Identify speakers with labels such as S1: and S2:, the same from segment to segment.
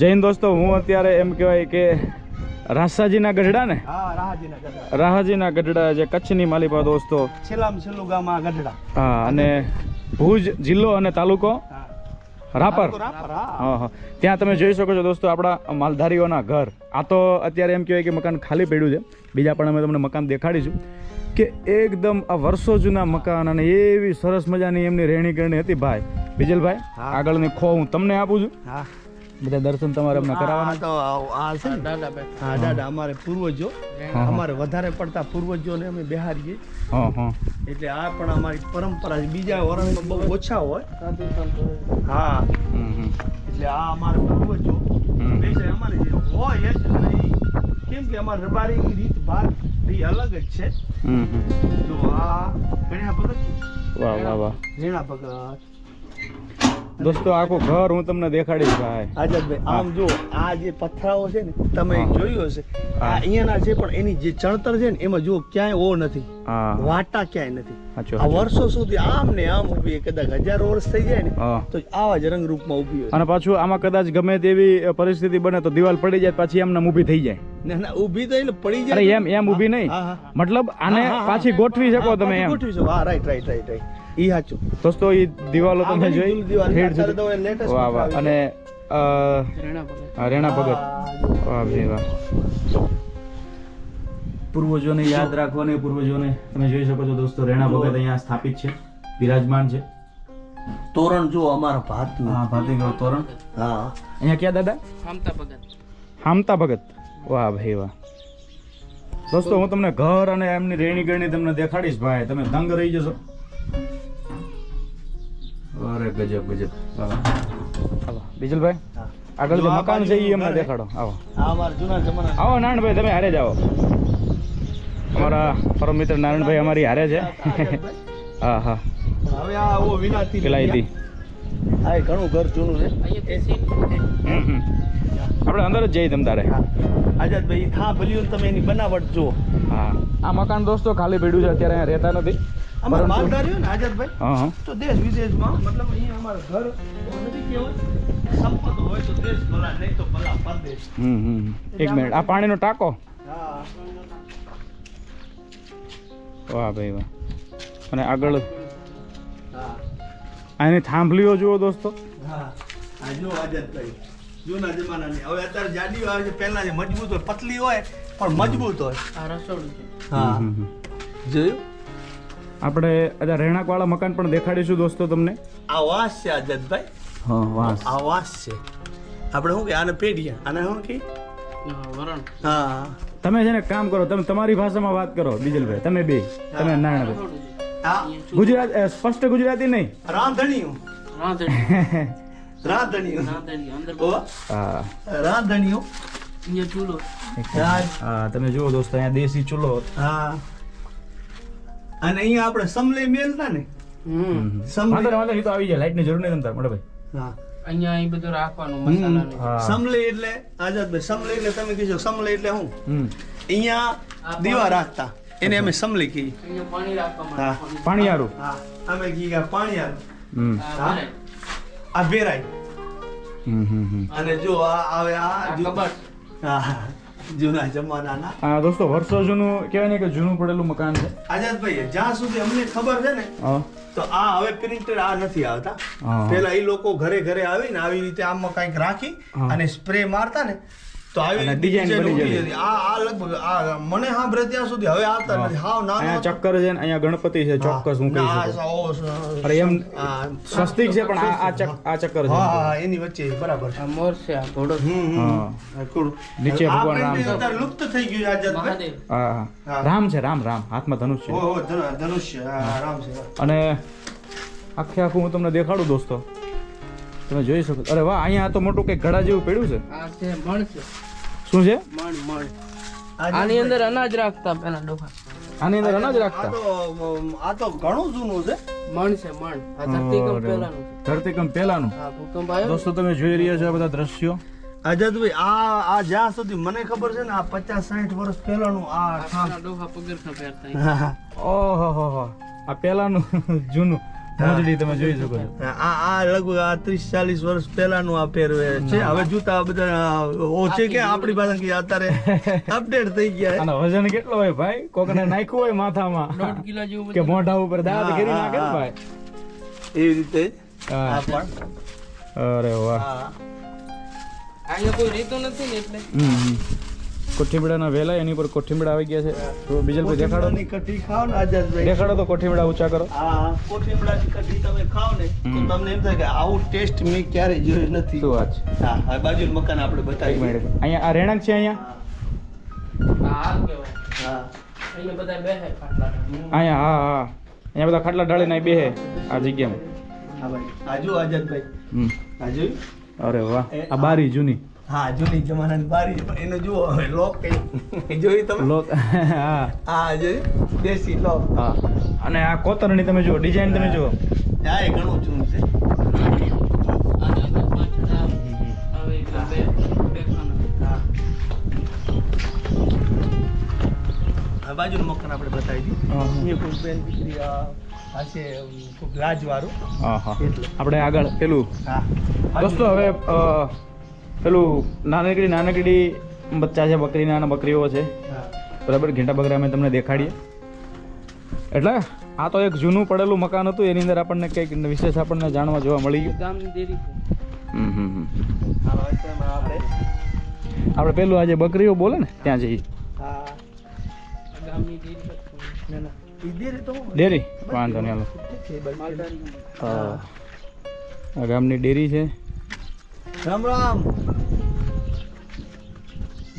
S1: જૈન દોસ્તો હું અત્યારે એમ કહેવાય કે રાસાજીના ગઢડા ને?
S2: રાહાજીના ગઢડા.
S1: જે કચ્છની માલિપા દોસ્તો.
S2: છેલ્લામાં છેલ્લું ગામ આ ગઢડા.
S1: હા અને ભુજ જિલ્લો અને તાલુકો રાપર. ત્યાં તમે જોઈ શકો છો દોસ્તો આપણા માલધારીઓના ઘર. આ તો અત્યારે એમ કહેવાય કે મકાન ખાલી પડ્યું છે. બીજા પણ અમે તમને મકાન દેખાડીશું. કે એકદમ આ વર્ષો જૂના મકાન અને એવી સરસ મજાની એમની રહેણી કરણી હતી ભાઈ.
S2: બીજલભાઈ
S1: આગળની ખો હું તમને આપું છું.
S2: હા.
S1: બધા દર્શન તમારે અમને કરાવવાના
S2: તો આ છે ને? હા દાદા અમારે પૂર્વજો. અમારે વધારે પડતા પૂર્વજોને અમે બિહારીએ.
S1: હા હા.
S2: એટલે આ પણ અમારી પરંપરા છે. બીજા વરણમાં બહુ ઓછા હોય. હા.
S1: હમ, હમ.
S2: એટલે આ અમારે પૂર્વજો. અમારે જે હોય જ નહીં કેમ કે અમારે રબારીની રીત ભાત એ અલગ જ છે. તો આ ગણ્યા ભગત
S1: વાહ વાહ વાહ.
S2: રેણા ભગત.
S1: દોસ્તો આખું ઘર હું તમને દેખાડીશ ભાઈ.
S2: આઝાદભાઈ આમ જો આ જે પથરાઓ છે ને તમે. જોયું હશે આ અહીંયાના છે પણ એની જે ચણતર છે ને એમાં જો ક્યાંય ઓ નથી. વાટા ક્યાંય નથી. આ વર્ષો સુધી આમ ને આમ ઊભી કદાચ હજારો વર્ષ થઈ જાય ને તો આવા જ રંગરૂપમાં ઊભી હોય.
S1: અને પાછું આમાં કદાચ ગમે તેવી પરિસ્થિતિ બને તો દિવાલ પડી જાય પાછી એમને ઊભી થઈ જાય.
S2: ના ના ઊભી તો એટલે પડી જાય
S1: એમ એમ ઊભી નહીં. મતલબ આને પાછી ગોઠવી શકો તમે એમ.
S2: ગોઠવી શકો. હા રાઈટ રાઈટ રાઈટ રાઈટ ઈ સાચું.
S1: દોસ્તો ઈ દિવાલો તમે જોઈ.
S2: હેડ
S1: વાહ વાહ. અને અ, રેણા ભગત. વાહ ભાઈ વાહ પૂર્વજોને યાદ રાખવાની પૂર્વજોને તમે જોઈ શકો છો દોસ્તો રેણા ભગત અહીંયા સ્થાપિત છે બિરાજમાન છે.
S2: તોરણ જો અમારા ભાતનું
S1: હા ભાતીગળ તોરણ.
S2: હા.
S1: અહીંયા ક્યાં દાદા? હામતા ભગત. વાહ ભાઈ વાહ. દોસ્તો હું તમને ઘર અને એમની રહેણી ગરણી તમને દેખાડીશ ભાઈ. તમે દંગ રહી જશો. અરે ગજબ ગજબ. ચાલો ચાલો બીજલભાઈ આગળ જે મકાન છે એ અમને દેખાડો. આવો.
S2: આ જૂના જમાના
S1: આવો નારાયણભાઈ તમે હારે જ આવો. અમારા પરમ મિત્ર નારાયણભાઈ અમારી હારે છે. હા હા.
S2: હવે આ ઓ વિનાતી
S1: પેલા
S2: આ એ ઘણું ઘર જૂનું છે.
S1: આપણે અંદર જ જઈએ તમ તારે.
S2: હા. આઝાદભાઈ થા ભલ્યું તમે એની બનાવટ જુઓ.
S1: હા. આ મકાન દોસ્તો ખાલી પડ્યું છે અત્યારે અહીંયા રહેતા નથી.
S2: અમારા
S1: પરંતુ-
S2: ને આઝાદભાઈ.
S1: હા હા.
S2: તો દેશ વિદેશમાં મતલબ અહીંયા અમારા ઘર નથી કહેવાય. સંપત હોય તો દેશ ભલા નહીં તો ભલા પરદેશ.
S1: હમ હમ એક મિનિટ. આ પાણીનો ટાંકો?
S2: હા.
S1: વાહ ભાઈ વાહ. અને આગળ
S2: હા
S1: આની થાંભલીઓ જુઓ દોસ્તો.
S2: હા આ જો આઝાદભાઈ જૂના જમાનાની. હવે અત્યારે જાડીઓ આવે છે પહેલા જે મજબૂત હોય પતલી હોય પણ મજબૂત હોય. હા.
S1: હમ, હા
S2: જોયું?
S1: આપણે અત્યારે રહેણાંકવાળા મકાન પણ દેખાડીશું દોસ્તો તમને.
S2: આ વાસ છે આઝાદભાઈ.
S1: હા વાહ
S2: આ વાસ છે. આપણે શું કે આને પેઢી આને શું કે? હા.
S1: તમે છે ને કામ કરો તમે તમારી ભાષામાં વાત કરો બીજલભાઈ. તમે બે તમે નારાયણભાઈ
S2: આ
S1: ગુજરાત સ્પષ્ટ ગુજરાતી નહીં?
S2: રાંધણીયું. રાંધણીયું. રાંધણીયું.
S1: તમે જુઓ દોસ્તો અહીંયા દેશી ચૂલો.
S2: હા. અને અહીંયા આપણે સમલે મેલતા ને સમલે.
S1: વાંધો નહીં, તો આવી જાય. લાઈટની જરૂર નહીં તમને મોટા ભાઈ.
S2: હા.
S3: અહીંયા અહીં બધું રાખવાનું
S2: સમલે એટલે આઝાદભાઈ સમલે એટલે તમે કીધું સમલે એટલે હું?
S1: હમ.
S2: અહીંયા દીવા રાખતા. એને અમે સમલી
S3: રાખવા
S2: હા.
S1: પાણીયારું?
S2: હા. અમે કે પાણી આવે
S1: હમ.
S3: આ ભરાય.
S1: હમ
S2: અને જો આ આવે આ
S3: આ
S2: હા જૂના જમાનાના.
S1: હા દોસ્તો વર્ષો જૂનું કહેવાય ને કે જૂનું પડેલું મકાન છે.
S2: આઝાદભાઈ જ્યાં સુધી અમને ખબર છે ને તો આ હવે પ્રિન્ટેડ આ નથી આવતા. પેલા એ લોકો ઘરે ઘરે આવીને આવી રીતે આમાં કંઈક રાખી અને સ્પ્રે મારતા ને તો આવી
S1: અને
S2: રીતે
S1: design
S2: design
S1: બની જતી.
S2: જતી. આ આ લગભગ આ મને સાંભળે ત્યાં સુધી હવે આવતા નથી હાવ નાનો
S1: અહીંયા ચક્કર છે ને અહીંયા ગણપતિ છે ચોક્કસ હું કહી શકું. અરે એમ સ્વસ્તિક છે પણ આ આ ચક્કર છે.
S2: હા હા હા, એની વચ્ચે બરાબર.
S3: આ મોર છે આ ઘોડો
S2: હમ.
S1: નીચે ભગવાન રામ છે.
S2: લુપ્ત થઈ ગયું છે આઝાદભાઈ.
S1: હા હા.
S2: હા.
S1: રામ છે રામ રામ. હાથમાં ધનુષ છે.
S2: રામ છે.
S1: અને આખે આખું હું તમને દેખાડું દોસ્તો. તમે જોઈ શકો. અરે વાહ અહીંયા આ તો મોટું કંઈક ઘડા જેવું પડ્યું છે.
S3: આ છે મણ છે.
S1: શું છે?
S3: મણ મણ. આની અંદર અનાજ રાખતા પેલા ડોહા.
S1: આની અંદર અનાજ રાખતા?
S2: તો આ તો ઘણું જૂનું છે.
S3: મણ છે મણ. આ ધરતીકંપ પહેલાનું છે.
S1: ધરતીકંપ પહેલાનું?
S3: આ ભૂકંપ આવ્યો.
S1: દોસ્તો તમે જોઈ રહ્યા છો આ બધા દ્રશ્યો?
S2: આઝાદભાઈ આ આ જ્યાં સુધી મને ખબર છે ને આ પચાસ સાઠ વર્ષ પહેલાનું આ
S3: ડોહા પગરખા પહેરતા
S2: હા, હા.
S1: ઓહો હો હો. આ પહેલાનું જૂનું. મોજડી તમે જોઈ શકો છો.
S2: આ આ લગભગ આ ત્રીસ ચાલીસ વર્ષ પહેલાનું આ પહેરવે છે. હવે જૂતા બધા ઓછે કે આપણી પાસે કે અત્યારે અપડેટ થઈ ગયા
S1: આનો વજન કેટલો હોય ભાઈ? કોકને નાખ્યું હોય માથામાં?
S3: દોઢ કિલો જેવું
S1: કે મોઢા ઉપર દાંત કરી નાખે ને ભાઈ?
S2: એવી રીતે. આ પણ.
S1: અરે વાહ.
S3: અહીંયા કોઈ રીતું નથી ને એટલે.
S1: કોઠીમડાના વેલા એની પર કોઠીમડા આવી ગયા છે. તો બીજલભાઈ દેખાડો?
S2: કોઠીમડાની કઢી ખાઓ ને આઝાદભાઈ
S1: દેખાડો તો કોઠીમડા ઊંચા કરો.
S2: હા કોઠીમડાની કઢી તમે ખાઓ ને તો તમને એમ થાય કે આવું ટેસ્ટ મેં ક્યારેય જોયો નથી.
S1: શું વાત છે?
S2: હા આ બાજુ મકાન આપણે
S1: બતાવી
S2: બતાવીએ
S1: અહીંયા આ રહેણાંક છે અહીંયા?
S3: આ હાલ
S2: હા.
S3: અહીંયા બધા બેસે ખાટલા.
S1: અહીંયા હા હા. અહીંયા બધા ખાટલા ઢાળીને અહીં બેહે આ જગ્યામાં.
S2: હા ભાઈ. આ જો આઝાદભાઈ
S1: હમ.
S2: આ
S1: અરે વાહ. આ બારી જૂની.
S2: હા જૂની જમાનાની બારી એનો જુઓ હવે લોક કઈ જોઈ તમે?
S1: લોક હા.
S2: હા જોયું? દેશી લોક.
S1: હા. અને આ કોતરણી તમે જુઓ ડિઝાઇન તમે જુઓ.
S2: હા એ ઘણું જૂનું છે.
S3: આ જો તો પાછળ આ આવે એટલે બે બે ખાના
S2: હા. આ બાજુનું મકાન આપણે બતાવી દીધું બેન દીકરી આ આ ઉમ, ખૂબ રાજવાળું.
S1: આપણે આગળ પેલું.
S2: હા.
S1: દોસ્તો હવે પેલું નાનકડી નાનકડી બચ્ચા છે બકરીના અને બકરીઓ છે. બરાબર? ઘેટા બકરા અમે તમને દેખાડીએ. એટલે આ તો એક જૂનું પડેલું મકાન હતું એની અંદર આપણને કંઈક વિશેષ આપણને જાણવા જોવા મળી ગયું.
S2: આપણે
S1: આપણે પેલું આજે બકરીઓ બોલે ને ત્યાં જઈએ.
S2: હા.
S3: આ ગામની દેરી છે
S2: ના ના. ઈ દેરી તો
S1: ડેરી વાંધો નહીં હાલો. ગામની ડેરી છે.
S2: રામ રામ.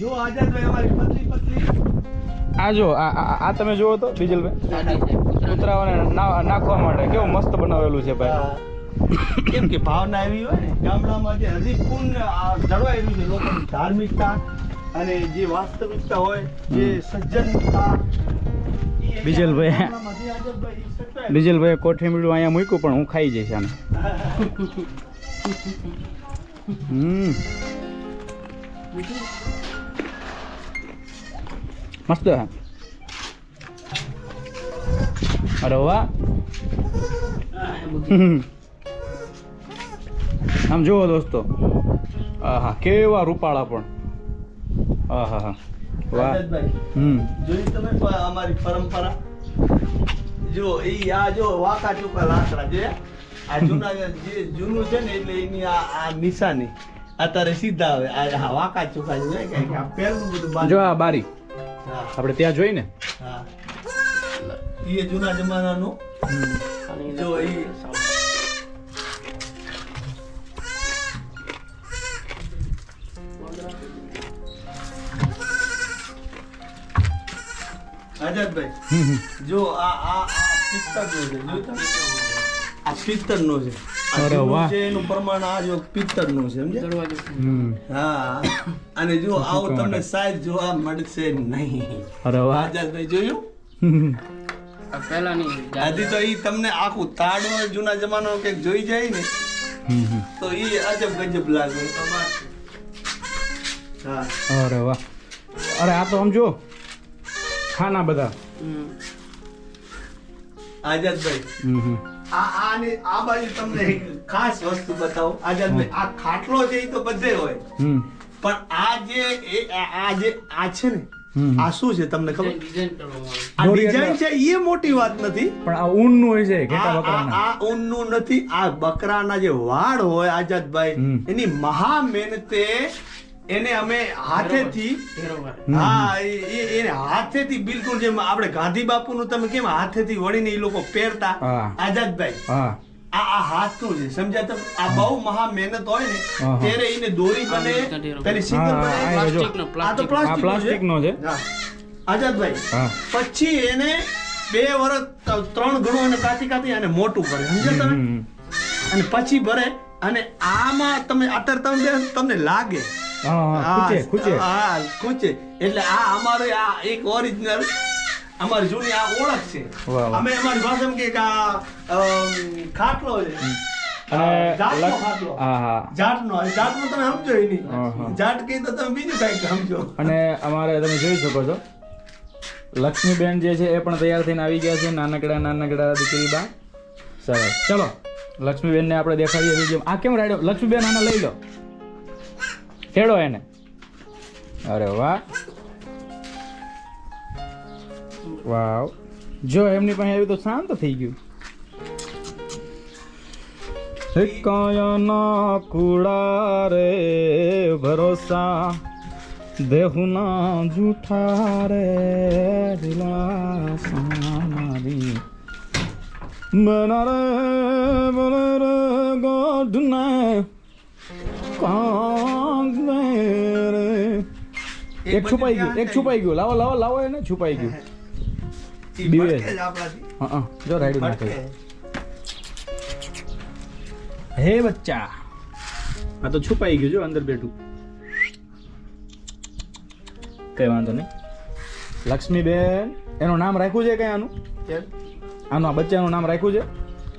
S2: જો આઝાદભાઈ અમારી પતલી પતલી.
S1: આ જો આ આ- તમે જુઓ તો ડીઝલભાઈ
S3: ગાડી
S1: કૂતરાઓને નાખવા માટે. કેવું મસ્ત બનાવેલું છે ભાઈ.
S2: કેમ કે ભાવના એવી હોય ને ગામડામાં જે હજી પૂર્ણ જળવાયેલું છે લોકોની ધાર્મિકતા અને જે વાસ્તવિકતા હોય જે સજ્જનતા ઈ
S1: બીજલભાઈ.
S2: ગામડામાં જે આઝાદભાઈ ઈ સચવાયેલું.
S1: ડીઝલભાઈ કોઠીમીઠું અહીંયા મૂક્યું પણ હું ખાઈ જઈશ આને. હમ મસ્ત હે અરે વાહ. આમ જુઓ દોસ્તો આહા કેવા રૂપાળા પણ આહા હા વાહ હમ
S2: જોઈ તમે અમારી પરંપરા જો એ આ જો વાંકા ચૂકા લાકડા જોયા આ જૂના જે જૂનું છે ને એટલે એની આ આ નિશાની. અત્યારે સીધા આવે આ વાંકા ચૂકા જોયા. કે આ પહેલું બધું
S1: જો આ બારી. આપણે ત્યાં જોઈ ને
S2: હા. ઈ જૂના જમાનાનું. જો એ આઝાદભાઈ. જો આ આ આ પિત્તળનો છે જો તમે આ પિત્તળનો છે.
S1: અરે વાહ.
S2: છે એનું પ્રમાણ આ જો પિત્તળનું છે
S1: સમજે
S2: હા. અને જો આવો તમને સાઈઝ જોવા મળશે નહીં.
S1: અરે વાહ.
S2: આજાદભાઈ જોયું? આથી તો એ તમને આખું તાડો જૂના જમાનાનું કંઈક જોઈ જાય ને. તો એ અજબ ગજબ લાગે. હા.
S1: અરે વાહ. અરે આ તો આમ જો ખાના બધા.
S2: આઝાદભાઈ
S1: હમ હમ.
S2: આ આને આ બાજુ તમને એક ખાસ વસ્તુ બતાવું. આઝાદભાઈ આ ખાટલો છે એ તો બધે હોય. પણ આ જે આ આ જે આ છે ને આ શું છે તમને ખબર?
S3: ડિઝાઇન કરવામાં આવી.
S2: આ ડિઝાઇન છે એ મોટી વાત નથી.
S1: પણ આ ઊનનું હોય છે ઘેટા બકરાના.
S2: આ ઊનનું નથી. આ બકરાના જે વાળ હોય આઝાદભાઈ. એની મહા મહેનતે એને અમે હાથેથી હા એને હાથેથી બિલકુલ જેમ આપણે ગાંધી બાપુનું તમે કેમ હાથેથી વળીને એ લોકો પહેરતા? આઝાદભાઈ.
S1: હા.
S2: આ આ હાથનું છે. સમજ્યા તમે? આ બહુ મહા મહેનત હોય ને ત્યારે એને દોરી બને પેલી સિંગલ બને
S1: આ
S2: તો
S3: પ્લાસ્ટિક
S1: નો છે.
S2: આઝાદભાઈ પછી એને બે વર્ષ ત્રણ ગણું અને કાતી કાતી અને મોટું કરે સમજ્યા તમે? અને પછી ભરે. અને આમાં તમે અત્યારે તમે તમને લાગે
S1: ખૂચે ખૂચે.
S2: હા ખૂચે. એટલે આ અમારે આ એક ઓરિજિનલ અમારી જૂની આ ઓળખ છે. અમે અમારી ભાષામાં કે આ ખાટલો છે.
S1: અને
S2: જાટનો જાટનો તમે સમજો. નહીં જાટ કહી તો તમે બીજું કંઈક સમજો.
S1: અને અમારે તમે જોઈ શકો છો લક્ષ્મીબેન જે છે એ પણ તૈયાર થઈને આવી ગયા છે નાનકડા નાનકડા દીકરી બા. સરસ. ચલો લક્ષ્મીબેનને આપણે દેખાડીએ આ કેમ રાડ્યો લક્ષ્મીબેન આને લઈ લો. ખેડો એને. અરે વાહ. વાવ. જો એમની પાસે આવ્યું તો શાંત થઈ ગયું. કાયના કુડા રે ભરોસા, દેહુના જૂઠા રે દિલાસા મારી. બનારે બને રે ગોઢને કાંગ એક છુપાઈ ગયું એક છુપાઈ ગયું. લાવો લાવો લાવો એને છુપાઈ ગયું.
S2: આપણાથી.
S1: હા હા. જો રાઈડ નાખે. હે બચ્ચા. આ તો છુપાઈ ગયું જો અંદર બેઠું. કઈ વાંધો નહીં. લક્ષ્મીબેન એનું નામ રાખ્યું છે કઈ આનું? આનું આ બચ્ચાનું નામ રાખ્યું છે?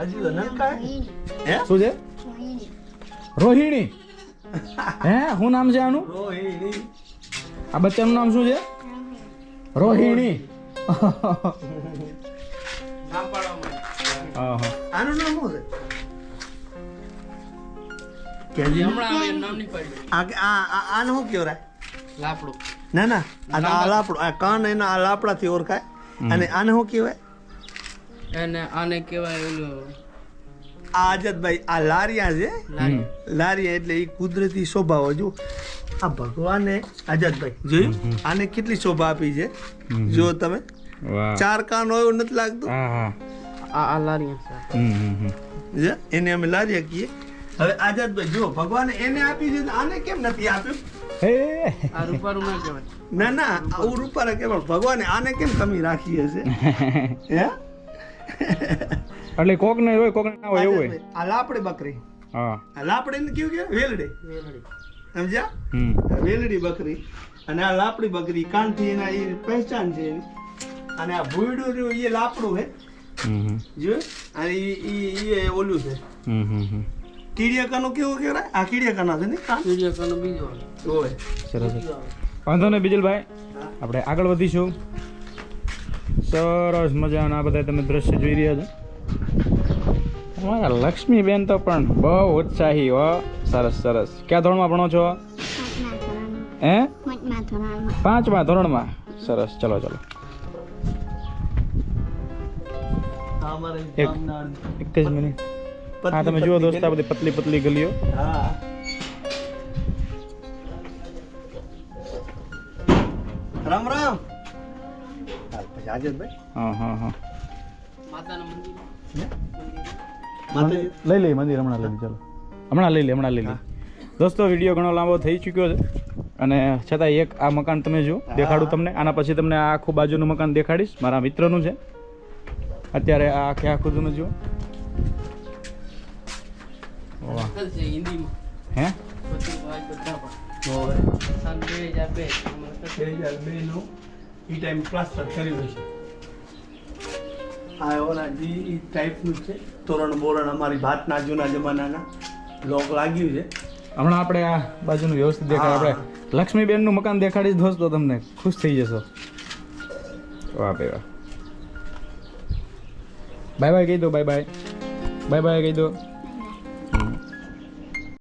S2: હજી તો નનકા હે? હે?
S1: શું છે? રોહિણી. હે શું નામ છે આનું?
S2: રોહિણી.
S1: આ બચ્ચાનું નામ શું છે? રોહિણી.
S2: આનું નામ શું છે? કે હજી
S3: હમણાં હવે નામ નહીં પાડ્યું.
S2: આ આ આ- આને શું કહેવાય?
S3: લાપડું.
S2: ના ના. આ લાપડો. આ કાન એના આ લાપડાથી ઓળખાય. અને આને શું કહેવાય?
S3: એને આને કહેવાય ઓલું
S2: આ આઝાદભાઈ આ લારિયા છે.
S3: લારી
S2: લારિયા એટલે એ કુદરતી સ્વભાવ જો આ ભગવાને આઝાદભાઈ જોયું આને કેટલી શોભા આપી છે? જો તમે. ચાર કાન હોય એવું નથી લાગતું?
S1: હા હા.
S3: આ
S2: લારીએ? એને અમે લારીએ કહીએ હવે આઝાદભાઈ જો ભગવાને એને આપી છે આને કેમ નથી આપ્યું?
S3: ના
S2: ના આવું રૂપારા કેવાય ભગવાને આને કેમ કમી રાખી હશે? હે?
S1: એટલે કોક ને હોય કોક ના હોય એવું હોય.
S2: આ લાપડે બકરી.
S1: હા.
S2: આ લાપડે ને કેવું કે વેલડે.
S3: વેલડી.
S2: સમજ્યા? વેલડી બકરી અને આ લાપડી બકરી કાનથી એના એ પહેચાન છે એની. અને આ ભૂયડું રહ્યું એ લાપડું હે.
S1: હમ
S2: જો અને એ એ ઓલું છે.
S1: હમ હમ હમ.
S2: કીડિયાકાનું કેવું કહેવાય? આ કીડિયાકાના છે ને?
S3: કીડિયાકાનો બીજો
S2: હોય
S1: સરસ વાંધો નહીં બીજલભાઈ. આપણે આગળ વધીશું. સરસ મજાના આ બધા તમે દ્રશ્ય જોઈ રહ્યા છો. અમારા લક્ષ્મીબેન તો પણ બહુ ઉત્સાહી હો. સરસ સરસ. કયા ધોરણમાં ભણો છો? હે? પાંચમા ધોરણમાં? સરસ ચલો ચલો. એક. એક જ મિનિટ. હા તમે જુઓ
S2: પતલી
S1: દોસ્ત આ બધી પતલી પતલી ગલીઓ.
S2: હા. રામ રામ.
S1: હા હા હા
S3: માતાના મંદિર
S2: માતાજી
S1: લઈ મંદિર હમણાં લઈ ચાલો. હમણાં લઈ લે હમણાં લઈ લે. દોસ્તો વીડિયો ઘણો લાંબો થઈ ચૂક્યો છે. અને છતાં એક આ મકાન તમે જુઓ દેખાડું તમને. આના પછી તમને આ આખું બાજુનું મકાન દેખાડીશ મારા મિત્રનું છે. અત્યારે આ આખે આખું તમે જુઓ.
S3: હિન્દીમાં.
S1: હે?
S3: બે હજાર બે
S2: નું ઈ ટાઈમ પ્લાસ્ટર કર્યું છે આ ઓલા જે ટાઈપનું છે. તોરણ બોરણ અમારી ભાતના જૂના જમાનાના લોક લાગ્યું છે.
S1: હમણાં આપણે આ બાજુનું વ્યવસ્થિત દેખાડ. આપણે લક્ષ્મીબેનનું મકાન દેખાડીશ દોસ્તો તમને ખુશ થઈ જશો. વાહ ભાઈ વાહ. બાય બાય કહી દો બાય બાય. બાય બાય કહી દો.